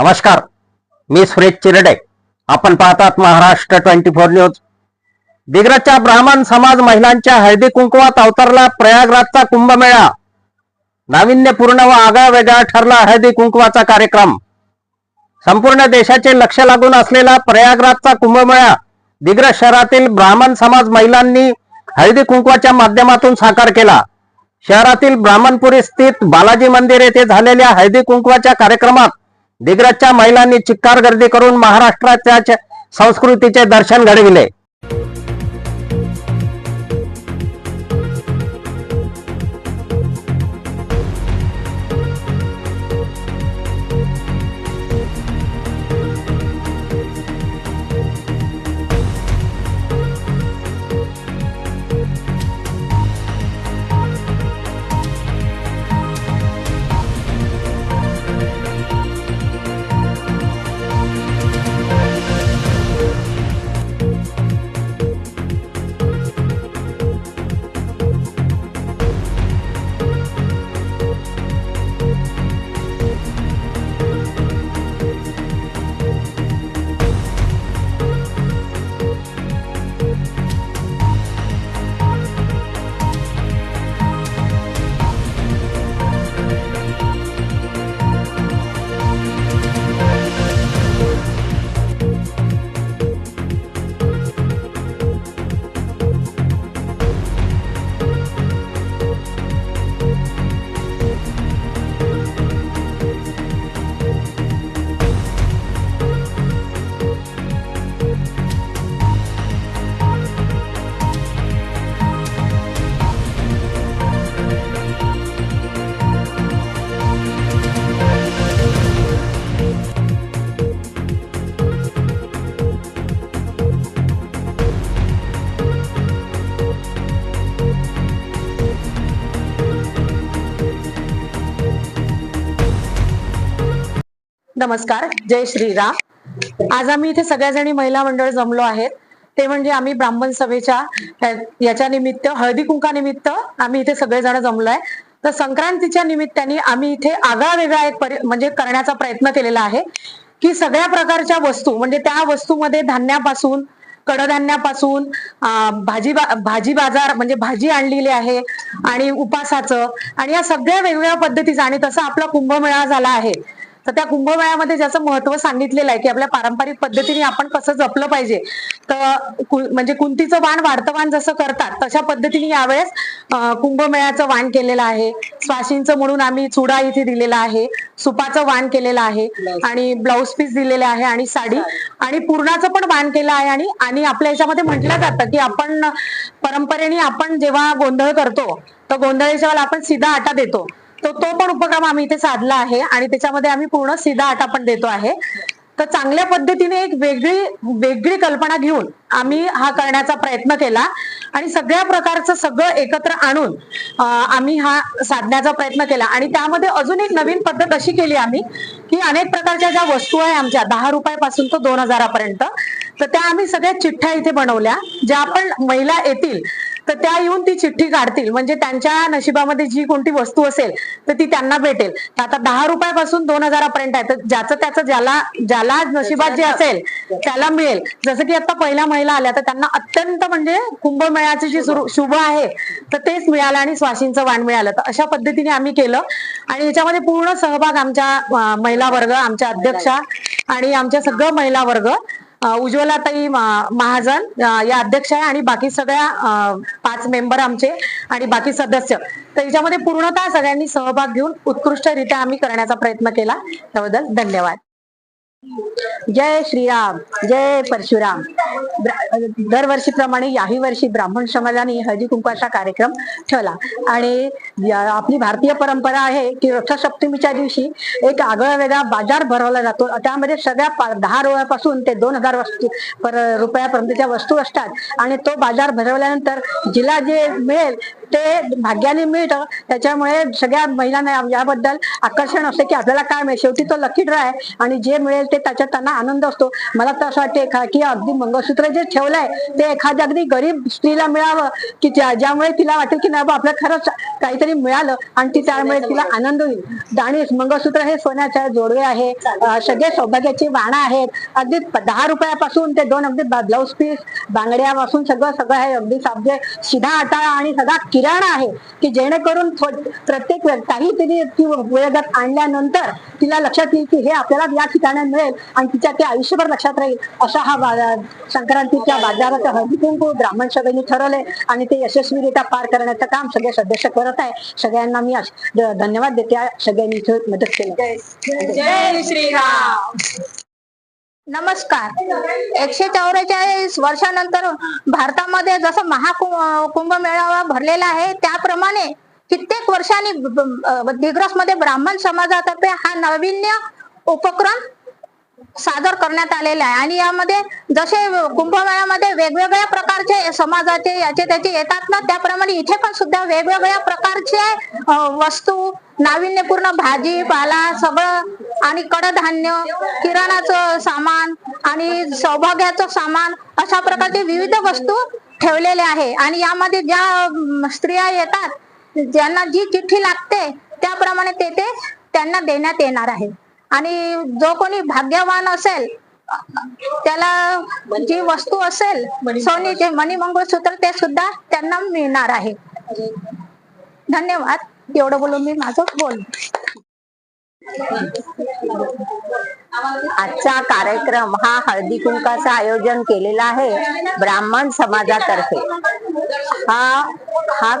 नमस्कार. मी सुरेश चिरडे. आपण पाहतात महाराष्ट्र ट्वेंटी फोर न्यूज. दिग्रजच्या ब्राह्मण समाज महिलांच्या हळदी कुंकवात अवतरला प्रयागराजचा कुंभमेळा. नाविन्यपूर्ण व आगळा वेगळा ठरला हळदी कुंकवाचा कार्यक्रम. संपूर्ण देशाचे लक्ष लागून असलेला प्रयागराजचा कुंभमेळा दिग्रज शहरातील ब्राह्मण समाज महिलांनी हळदी कुंकवाच्या माध्यमातून साकार केला. शहरातील ब्राह्मणपुरी स्थित बालाजी मंदिर येथे झालेल्या हळदी कुंकवाच्या कार्यक्रमात दिग्रजच्या महिलांनी चिक्कार गर्दी करून महाराष्ट्राच्या संस्कृतीचे दर्शन घडविले. नमस्कार जय श्रीराम. आज आम्ही इथे सगळ्याजणी महिला मंडळ जमलो आहेत. ते म्हणजे आम्ही ब्राह्मण सभेच्या याच्या निमित्त हळदी कुंकानिमित्त आम्ही इथे सगळेजण जमलो आहे तर संक्रांतीच्या निमित्ताने आम्ही इथे आगळा वेगळा एक म्हणजे करण्याचा प्रयत्न केलेला आहे. की सगळ्या प्रकारच्या वस्तू म्हणजे त्या वस्तूमध्ये धान्यापासून कडधान्यापासून भाजी बा- भाजी बाजार म्हणजे भाजी आणलेली आहे आणि उपासाचं आणि या सगळ्या वेगवेगळ्या पद्धतीचं आणि तसं आपला कुंभमेळा झाला आहे. तर त्या कुंभमेळ्यामध्ये ज्याचं महत्त्व सांगितलेलं आहे की आपल्या पारंपरिक पद्धतीने आपण कसं जपलं पाहिजे तर म्हणजे कुंतीचं वाण वाढतं वाण जसं करतात तशा पद्धतीने यावेळेस कुंभमेळ्याचं वाण केलेलं आहे. स्वाशींचं म्हणून आम्ही चुडा इथे दिलेला आहे सुपाचं वाण केलेलं आहे आणि ब्लाऊज पीस दिलेले आहे आणि साडी आणि पूर्णाचं पण वाण केलं आहे आणि आणि आपल्या याच्यामध्ये म्हटलं जातं की आपण परंपरेने आपण जेव्हा गोंधळ करतो तर गोंधळाच्या वेळेला आपण सीधा आटा देतो. तो तो पण उपक्रम आम्ही इथे साधला आहे आणि त्याच्यामध्ये आम्ही पूर्ण सीधा आटा पण देतो आहे. तर चांगल्या पद्धतीने एक वेगळी वेगळी कल्पना घेऊन आम्ही हा करण्याचा प्रयत्न केला. आणि सगळ्या प्रकारचं सगळं एकत्र आणून आम्ही हा साधण्याचा प्रयत्न केला. आणि त्यामध्ये अजून एक नवीन पद्धत अशी केली आम्ही की अनेक प्रकारच्या ज्या वस्तू आहे आमच्या दहा रुपयापासून तो दोन हजारापर्यंत तर त्या आम्ही सगळ्या चिठ्ठ्या इथे बनवल्या. ज्या आपण महिला येतील तर त्या येऊन ती चिठ्ठी काढतील. म्हणजे त्यांच्या नशिबामध्ये जी कोणती वस्तू असेल तर ती त्यांना भेटेल. तर आता दहा रुपयापासून दोन हजारापर्यंत आहे. तर ज्याचं त्याचं ज्याला ज्याला नशिबात जे असेल त्याला मिळेल. जसं की आता पहिल्या महिला आल्या तर त्यांना अत्यंत म्हणजे कुंभमेळ्याचे जे शुभ आहे तर तेच मिळालं आणि स्वाशींचं वाण मिळालं. तर अशा पद्धतीने आम्ही केलं. आणि याच्यामध्ये पूर्ण सहभाग आमच्या महिला वर्ग आमच्या अध्यक्षा आणि आमच्या सगळं महिला वर्ग उज्ज्वलाताई महाजन या अध्यक्ष आहे आणि बाकी सगळ्या पाच मेंबर आमचे आणि बाकी सदस्य. तर याच्यामध्ये पूर्णतः सगळ्यांनी सहभाग घेऊन उत्कृष्टरित्या आम्ही करण्याचा प्रयत्न केला. त्याबद्दल धन्यवाद. जय श्रीराम जय परशुराम. दरवर्षीप्रमाणे याही वर्षी ब्राह्मण समाजाने हळदी कुंकवाचा कार्यक्रम ठेवला. आणि आपली भारतीय परंपरा आहे की रथसप्तमीच्या दिवशी एक आगळा वेगळा बाजार भरवला जातो. त्यामध्ये सगळ्या दहा रुपयापासून ते दोन हजार वस्तू पर रुपयापर्यंतच्या वस्तू असतात. आणि तो बाजार भरवल्यानंतर जिला जे मिळेल ते भाग्याने मिळतं. त्याच्यामुळे सगळ्या महिलांना याबद्दल आकर्षण असते की आपल्याला काय मिळेल? शेवटी तो लकी ड्रॉ आहे. आणि जे मिळेल ते त्याच्यात त्यांना आनंद असतो. मला तर असं वाटते का- की अगदी मंगळ मंगळसूत्र जे ठेवलंय ते एखाद्या अगदी गरीब स्त्रीला मिळावं की ज्या- ज्यामुळे तिला वाटेल की नाही बा आपल्या खरंच काहीतरी मिळालं आणि ती त्यामुळे तिला आनंद होईल. आणि मंगळसूत्र हे सोन्याचे जोडवे आहे. सगळे सौभाग्याची वाणं आहेत. अगदी दहा रुपयापासून ते दोन अगदी ब्लाऊज पीस बांगड्यापासून सगळं सगळं आहे. अगदी म्हणजे शिधा आटाळा आणि सगळा किराणा आहे की जेणेकरून प्रत्येक वेळ काही तिने ती वयोगत आणल्यानंतर तिला लक्षात येईल की हे आपल्याला या ठिकाणी मिळेल आणि तिच्या ते आयुष्यभर लक्षात राहील असा हा संक्रांतीच्या बाजाराचा हळदी कुंकू ब्राह्मण सभेने ठरवले आणि ते यशस्वीरित्या पार करण्याचं काम सगळे सदस्य करत आहे. सगळ्यांना मी धन्यवाद देते. सगळ्यांनी मदत केली. जय श्रीराम. नमस्कार. एकशे चौवेचाळीस वर्षानंतर भारतामध्ये जसं महाकुंभ कुंभमेळावा भरलेला आहे त्याप्रमाणे कित्येक वर्षांनी दिग्रसमध्ये ब्राह्मण समाजातर्फे हा नाविन्य उपक्रम सादर करण्यात आलेले आहे. आणि यामध्ये जसे कुंभमेळ्यामध्ये वेगवेगळ्या प्रकारचे समाजाचे याचे त्याचे येतात ना त्याप्रमाणे इथे पण सुद्धा वेगवेगळ्या प्रकारचे वस्तू नाविन्यपूर्ण भाजी पाला सगळं आणि कडधान्य किराणाचं सामान आणि सौभाग्याचं सामान अशा प्रकारचे विविध वस्तू ठेवलेले आहे. आणि यामध्ये ज्या स्त्रिया येतात ज्यांना जी चिठ्ठी लागते त्याप्रमाणे ते ते त्यांना देण्यात येणार आहे. आणि जो कोणी भाग्यवान असेल त्याला जी वस्तू असेल सोनीचे मणी मंगळसूत्र ते सुद्धा त्यांना मिळणार आहे. धन्यवाद. एवढं बोलून मी माझं बोल. आजचा कार्यक्रम हा हळदी कुंकाचं आयोजन केलेला आहे ब्राह्मण समाजातर्फे. हा हा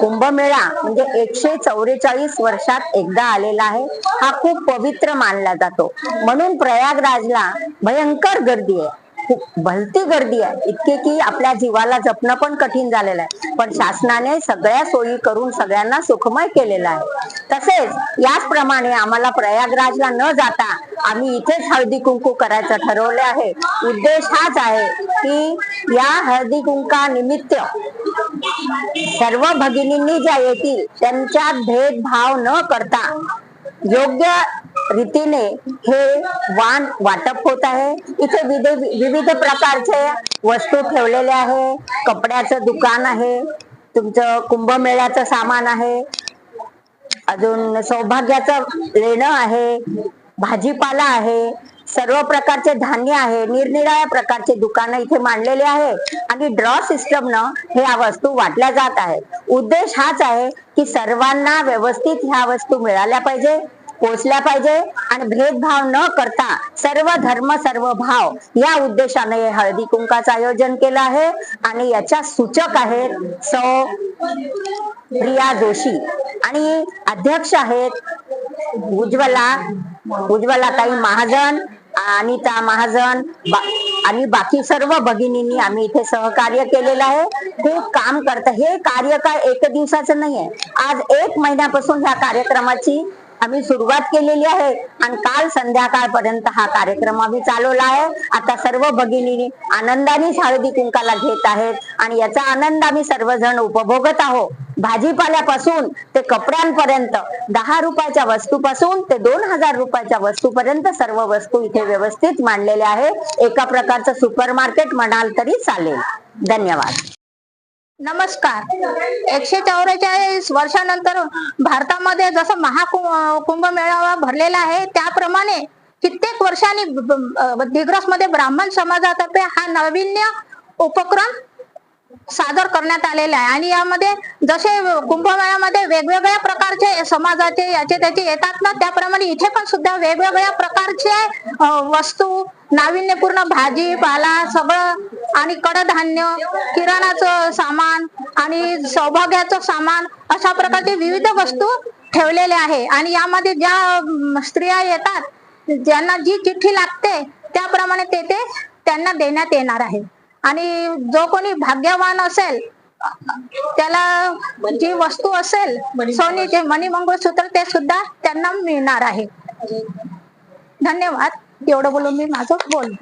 कुंभमेळा म्हणजे एकशे चौवेचाळीस वर्षात एकदा आलेला आहे. हा खूप पवित्र मानला जातो. म्हणून प्रयागराजला भयंकर गर्दी आहे. खूप भलती गर्दी आहे. इतके की आपल्या जीवाला जपणं पण कठीण झालेलं आहे. पण शासनाने सगळ्या सोयी करून सगळ्यांना सुखमय केलेलं आहे. तसेच याचप्रमाणे आम्हाला प्रयागराजला न जाता आम्ही इथेच हळदी कुंकू करायचं ठरवले आहे. उद्देश हाच आहे की या हळदी कुंका निमित्त सर्व भगिनींनी ज्या येतील त्यांच्यात भेदभाव न करता योग्य रीतीने हे वाण वाटप होत आहे. इथे विविध विविध प्रकारचे वस्तू ठेवलेले आहे. कपड्याचं दुकान आहे. तुमचं कुंभमेळ्याचं सामान आहे. अजून सौभाग्याचं लेणं आहे. भाजीपाला आहे. सर्व प्रकारचे धान्य आहे निरनिराळ्या प्रकारचे दुकानं इथे मांडलेले आहे आणि ड्रॉ सिस्टमनं न ह्या वस्तू वाटल्या जात आहेत. उद्देश हाच आहे की सर्वांना व्यवस्थित ह्या वस्तू मिळाल्या पाहिजे पोचल्या पाहिजे आणि भेदभाव न करता सर्व धर्म सर्व भाव या उद्देशाने हळदी कुंकाचं आयोजन केलं आहे आणि याच्या सूचक आहेत सौ प्रिया जोशी आणि अध्यक्ष आहेत उज्ज्वला उज्ज्वला ताई महाजन अनिता महाजन बा- आणि बाकी सर्व भगिनींनी आम्ही इथे सहकार्य केलेलं आहे. खूप काम करत हे कार्य काय एक दिवसाचं नाहीये. आज एक महिन्यापासून ह्या कार्यक्रमाची आम्ही सुरुवात केलेली आहे आणि काल संध्याकाळपर्यंत हा कार्यक्रम आम्ही चालवला आहे. आता सर्व भगिनी आनंदाने हळदी कुंकाला घेत आहेत आणि याचा आनंद आम्ही सर्वजण उपभोगत आहोत. भाजीपाल्यापासून ते कपड्यांपर्यंत दहा रुपयाच्या वस्तूपासून ते दोन हजार रुपयाच्या वस्तूपर्यंत सर्व वस्तू इथे व्यवस्थित मांडलेल्या आहेत. एका प्रकारचं सुपर मार्केट म्हणाल तरी चालेल. धन्यवाद. नमस्कार. एकशे चौवेचाळीस वर्षानंतर भारतामध्ये जसं महाकुंभ कुंभमेळावा भरलेला आहे त्याप्रमाणे कित्येक वर्षांनी दिग्रसमध्ये ब्राह्मण समाजातर्फे हा नाविन्य उपक्रम सादर करण्यात आलेले आहे. आणि यामध्ये जसे कुंभमेळ्यामध्ये वेगवेगळ्या प्रकारचे समाजाचे याचे त्याचे येतात ना त्याप्रमाणे इथे पण सुद्धा वेगवेगळ्या प्रकारचे वस्तू नाविन्यपूर्ण भाजी पाला सगळं आणि कडधान्य किराणाचं सामान आणि सौभाग्याचं सामान अशा प्रकारचे विविध वस्तू ठेवलेले आहे. आणि यामध्ये ज्या स्त्रिया येतात ज्यांना जी चिठ्ठी लागते त्याप्रमाणे ते ते त्यांना देण्यात येणार आहे. आणि जो कोणी भाग्यवान असेल त्याला जी वस्तू असेल सोनीचे मणी मंगळसूत्र ते सुद्धा त्यांना मिळणार आहे. धन्यवाद. एवढं बोलून मी माझं बोल.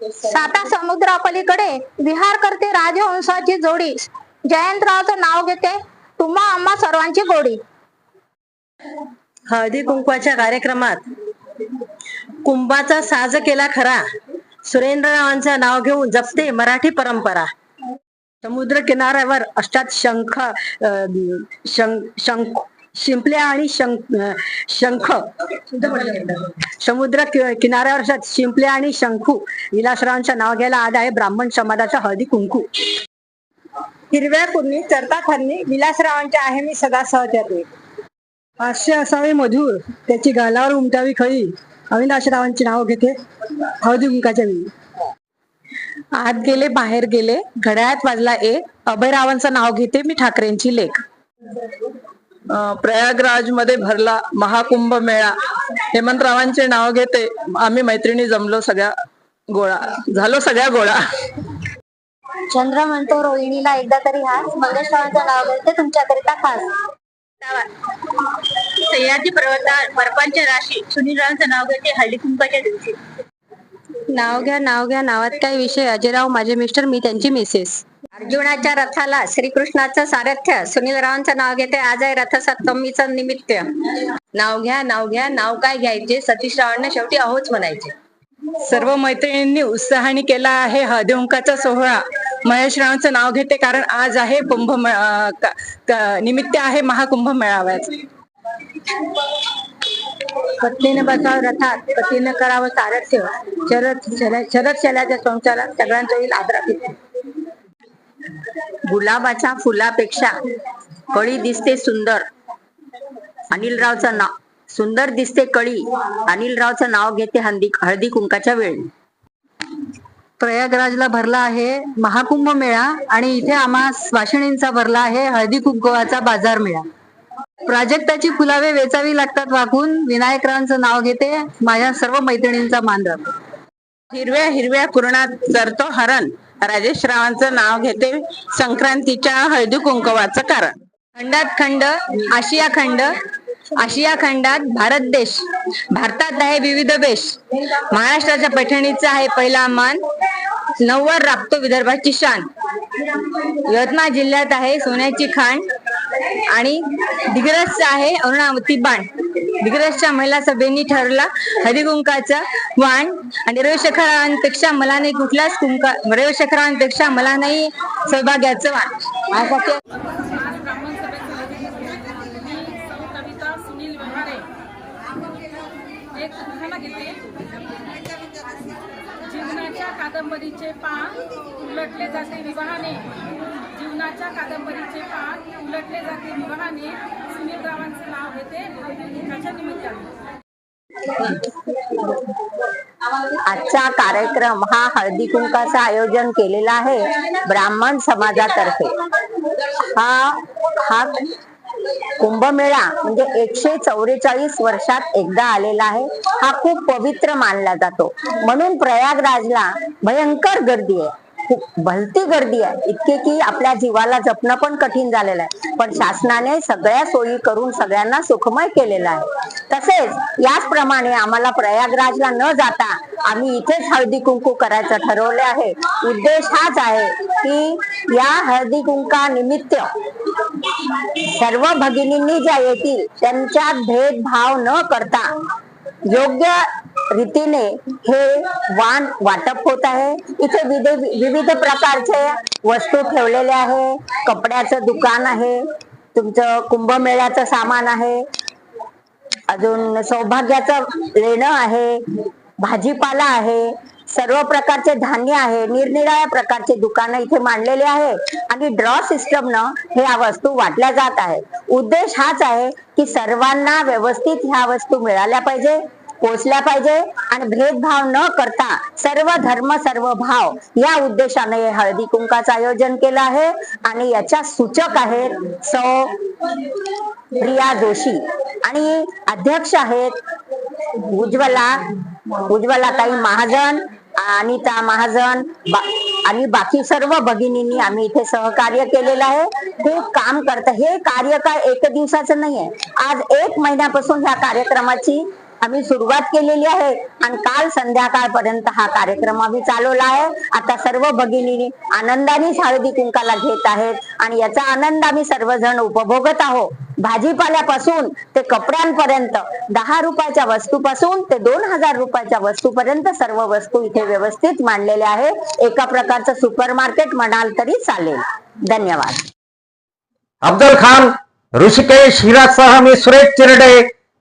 साता समुद्रापलीकडे विहार करते राजहंसाची जोडी. जयंतरावचं नाव घेते. तुम्हा आम्हा सर्वांची गोडी. हळदी कुंकवाच्या कार्यक्रमात कुंभाचा साज केला खरा. सुरेंद्ररावांचं नाव घेऊन जपते मराठी परंपरा. समुद्र किनाऱ्यावर अष्टात शंख शंख शिंपल्या आणि शंख शंख. समुद्र किनाऱ्यावर असतात शिंपल्या आणि शंखू. विलासरावांचं नाव घ्यायला आज आहे ब्राह्मण समाजाचा हळदी कुंकू. हिरव्या कुर्णी चरता खरणी विलासरावांच्या आहे मी सदा सहचर्य हास्य असावे मधुर. त्याची गालावर उमटावी खळी अविनाशरावांचे नाव घेते. हळदी कुंकाच्या वेळी. आत गेले बाहेर गेले. घड्याळात वाजला एक. अभयरावांचं नाव घेते मी ठाकरेंची लेख. प्रयागराजमध्ये भरला महाकुंभ मेळा. हेमंतरावांचे नाव घेते. आम्ही मैत्रिणी जमलो सगळ्या गोळा. झालो सगळ्या गोळा. चंद्र म्हणतो रोहिणीला एकदा तरी हाच मंगेशरावांचं नाव घेते तुमच्याकरिता खास. सह्याद्री पर्वता पर्पांची राशी. सुनीलरावांचं नाव घेते. हळदी कुंकाच्या दिवशी. नाव घ्या नाव घ्या. नावात काय विषय? अजयराव माझे मिस्टर मी त्यांची मिसेस. अर्जुनाच्या रथाला श्रीकृष्णाचं सारथ्य. सुनीलरावांचं नाव घेते. आज आहे रथसप्तमीचं निमित्त. नाव घ्या नाव घ्या. नाव काय घ्यायचे? सतीश रावांना शेवटी अहोच म्हणायचे. सर्व मैत्रिणींनी उत्साहाने केला आहे हळदीकुंकाचा सोहळा. महेश रावांचं नाव घेते कारण आज आहे कुंभ निमित्त आहे महाकुंभ मेळाव्याचं पत्नीने बसाव रथात. पतीने करावं सारथ्य शरद शरद शल्याच्या संसारात सगळ्यांचा येईल आदरात गुलाबाच्या फुलापेक्षा कळी दिसते सुंदर. अनिलरावचं नाव सुंदर दिसते कळी. अनिलरावचं नाव घेते हंदी हळदी कुंकाच्या वेळी. प्रयागराजला भरला आहे महाकुंभ मेळा आणि इथे आम्हा वाशिणींचा भरला आहे हळदी कुंकवाचा बाजार मेळा. प्राजक्ताची फुलावे वेचावी लागतात वाकून विनायकरांचं नाव घेते. माझ्या सर्व मैत्रिणींचा मान राखतो हिरव्या हिरव्या कुरणात चरतो हरण. राजेश रावांचं नाव घेते. संक्रांतीच्या हळदी कुंकवाचं कारण. खंडात खंड आशिया खंड. आशिया खंडात भारत देश. भारतात आहे विविध देश महाराष्ट्राच्या पैठणीचा आहे पहिला मान. नव्वद राबतो विदर्भाची शान. यवतमाळ जिल्ह्यात आहे सोन्याची खाण. आणि दिग्रसचा आहे अरुणावती बाण. दिग्रसच्या महिला सभेनी ठरला हरिकुंकाचा वाण. आणि रविशखरांपेक्षा मला नाही कुठलाच कुंका रविशेखरांपेक्षा मला नाही सौभाग्याचं वाण. जीवनाच्या कादंबरीचे पान उलटले जाते विवाहाने. जीवनाच्या कादंबरीचे पान उलटले जाते. विवाहाने सुनील रावांचे नाव घेते. हळदीकुंकाच्या निमित्ताने. आजचा कार्यक्रम हा हळदी कुंकाचं आयोजन केलेला आहे ब्राह्मण समाजातर्फे. हा हा कुंभमेळा म्हणजे एकशे चौवेचाळीस वर्षात एकदा आलेला आहे. हा खूप पवित्र मानला जातो. म्हणून प्रयागराजला भयंकर गर्दी आहे. भलती गर्दी आहे. इतके की आपल्या जीवाला जपणं पण कठीण झालेलं आहे. पण शासनाने सगळ्या सोयी करून सगळ्यांना सुखमय केलेलं आहे. तसेच याचप्रमाणे आम्हाला प्रयागराजला न जाता आम्ही इथेच हळदी कुंकू करायचं ठरवले आहे. उद्देश हाच आहे की या हळदी कुंका निमित्त सर्व भगिनींनी ज्या येतील त्यांच्यात भेदभाव न करता योग्य रीतीने हे वाण वाटप होत आहे. इथे विविध विविध प्रकारचे वस्तू ठेवलेले आहे. कपड्याचं दुकान आहे. तुमचं कुंभमेळ्याचं सामान आहे. अजून सौभाग्याचं लेणं आहे. भाजीपाला आहे. सर्व प्रकारचे धान्य आहे. निरनिराळ्या प्रकारचे दुकानं इथे मांडलेले आहे. आणि ड्रॉ सिस्टमनं ह्या वस्तू वाटल्या जात आहे उद्देश हाच आहे की सर्वांना व्यवस्थित ह्या वस्तू मिळाल्या पाहिजे. पोचल्या पाहिजे आणि भेदभाव न करता सर्व धर्म सर्व भाव या उद्देशाने हळदी कुंकाचं आयोजन केलं आहे. आणि याच्या सूचक आहेत सौ प्रिया जोशी आणि अध्यक्ष आहेत उज्ज्वला काही महाजन अनिता महाजन बा- आणि बाकी सर्व भगिनींनी आम्ही इथे सहकार्य केलेलं आहे. खूप काम करत हे कार्य काय एक दिवसाचं नाहीये. आज एक महिन्यापासून ह्या कार्यक्रमाची आम्ही सुरुवात केलेली आहे आणि काल संध्याकाळपर्यंत हा कार्यक्रम आम्ही चालवला आहे. आता सर्व भगिनी आनंदाने हळदी कुंकाला घेत आहेत आणि याचा आनंद आम्ही सर्वजण उपभोगत आहोत. भाजीपाल्यापासून ते कपड्यांपर्यंत दहा रुपयाच्या वस्तूपासून ते दोन हजार रुपयाच्या वस्तूपर्यंत सर्व वस्तू इथे व्यवस्थित मांडलेल्या आहे एका प्रकारचं सुपर मार्केट म्हणाल तरी चालेल. धन्यवाद. अब्दुल खान ऋषिकेश हिरासह मी Suresh Chirde.